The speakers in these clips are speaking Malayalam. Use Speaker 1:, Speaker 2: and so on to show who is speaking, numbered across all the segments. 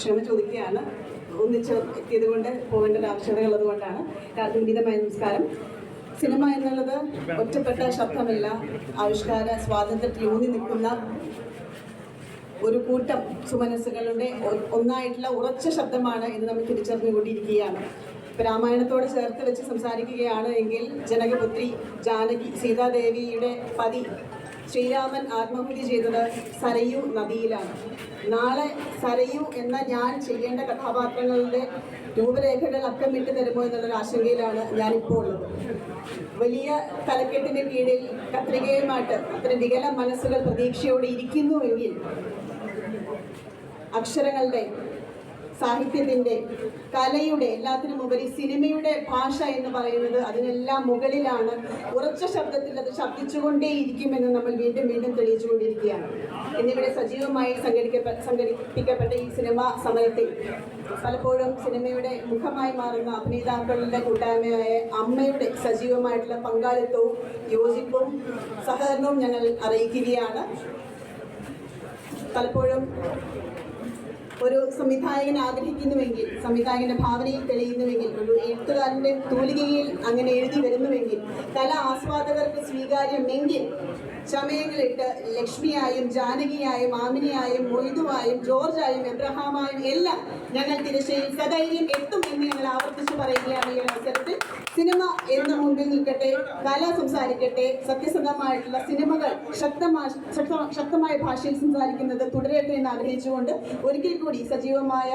Speaker 1: ക്ഷമ ചോദിക്കുകയാണ് ഒന്നിച്ച് എത്തിയത് കൊണ്ട് പോകേണ്ട ആവശ്യകതയുള്ളത് കൊണ്ടാണ്. എല്ലാവർക്കും നമസ്കാരം. സിനിമ എന്നുള്ളത് ഒറ്റപ്പെട്ട ശബ്ദമല്ല. ആവിഷ്കാര സ്വാതന്ത്ര്യത്തിൽ ഊന്നി നിൽക്കുന്ന ഒരു കൂട്ടം സുമനസ്സുകളുടെ ഒന്നായിട്ടുള്ള ഉറച്ച ശബ്ദമാണ് എന്ന് നമ്മൾ തിരിച്ചറിഞ്ഞുകൊണ്ടിരിക്കുകയാണ്. രാമായണത്തോട് ചേർത്ത് വെച്ച് സംസാരിക്കുകയാണ് എങ്കിൽ ജനകപുത്രി ജാനകി സീതാദേവിയുടെ പതി ശ്രീരാമൻ ആത്മഹത്യ ചെയ്തത് സരയു നദിയിലാണ്. നാളെ സരയു എന്ന ഞാൻ ചെയ്യേണ്ട കഥാപാത്രങ്ങളുടെ രൂപരേഖകൾ അക്കമിട്ട് തരുമോ എന്നുള്ളൊരു ആശങ്കയിലാണ് ഞാനിപ്പോൾ ഉള്ളത്. വലിയ തലക്കെട്ടിന് കീഴിൽ കത്രികയുമായിട്ട് അത്ര വികല മനസ്സുകൾ പ്രതീക്ഷയോടെ ഇരിക്കുന്നുവെങ്കിൽ അക്ഷരങ്ങളുടെ സാഹിത്യത്തിന്റെ കലയുടെ എല്ലാത്തിനും ഉപരി സിനിമയുടെ ഭാഷ എന്ന് പറയുന്നത് അതിനെല്ലാം മുകളിലാണ്. ഉറച്ച ശബ്ദത്തിൽ അത് ശബ്ദിച്ചുകൊണ്ടേയിരിക്കുമെന്ന് നമ്മൾ വീണ്ടും വീണ്ടും തെളിയിച്ചുകൊണ്ടിരിക്കുകയാണ്. എന്നിവിടെ സജീവമായി സംഘടിക്ക സംഘടിപ്പിക്കപ്പെട്ട ഈ സിനിമ സമരത്തിൽ പലപ്പോഴും സിനിമയുടെ മുഖമായി മാറുന്ന അഭിനേതാക്കളുടെ കൂട്ടായ്മയായ അമ്മയുടെ സജീവമായിട്ടുള്ള പങ്കാളിത്തവും യോജിപ്പും സഹകരണവും ഞങ്ങൾ അറിയിക്കുകയാണ്. പലപ്പോഴും ഒരു സംവിധായകൻ ആഗ്രഹിക്കുന്നുവെങ്കിൽ സംവിധായകന്റെ ഭാവനയിൽ തെളിയുന്നുവെങ്കിൽ ഒരു എഴുത്തുകാരന്റെ തൂലികയിൽ അങ്ങനെ എഴുതി വരുന്നുവെങ്കിൽ കല ആസ്വാദകർക്ക് സ്വീകാര്യമെങ്കിൽ ചമയങ്ങളിട്ട് ലക്ഷ്മിയായും ജാനകിയായും ആമിനിയായും മൊയ്തുവായും ജോർജായും എബ്രഹാമായും എല്ലാം ഞങ്ങൾ തിരശ്ശേരി സധൈര്യം എത്തും എന്ന് ഞങ്ങൾ ആവർത്തിച്ച് പറയുകയാണ് ഈ അവസരത്തിൽ. മുൻപിൽ നിൽക്കട്ടെ കല സംസാരിക്കട്ടെ സത്യസന്ധമായിട്ടുള്ള സിനിമകൾ ശക്തമായ ശക്ത- ശക്തമായ ഭാഷയിൽ സംസാരിക്കുന്നത് തുടരട്ടെ എന്ന് ആഗ്രഹിച്ചുകൊണ്ട് ഒരിക്കൽ കൂടി സജീവമായ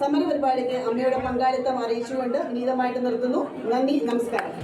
Speaker 1: സമര പരിപാടിക്ക് അമ്മയുടെ പങ്കാളിത്തം അറിയിച്ചുകൊണ്ട് വിനീതമായിട്ട് നിർത്തുന്നു. നന്ദി നമസ്കാരം.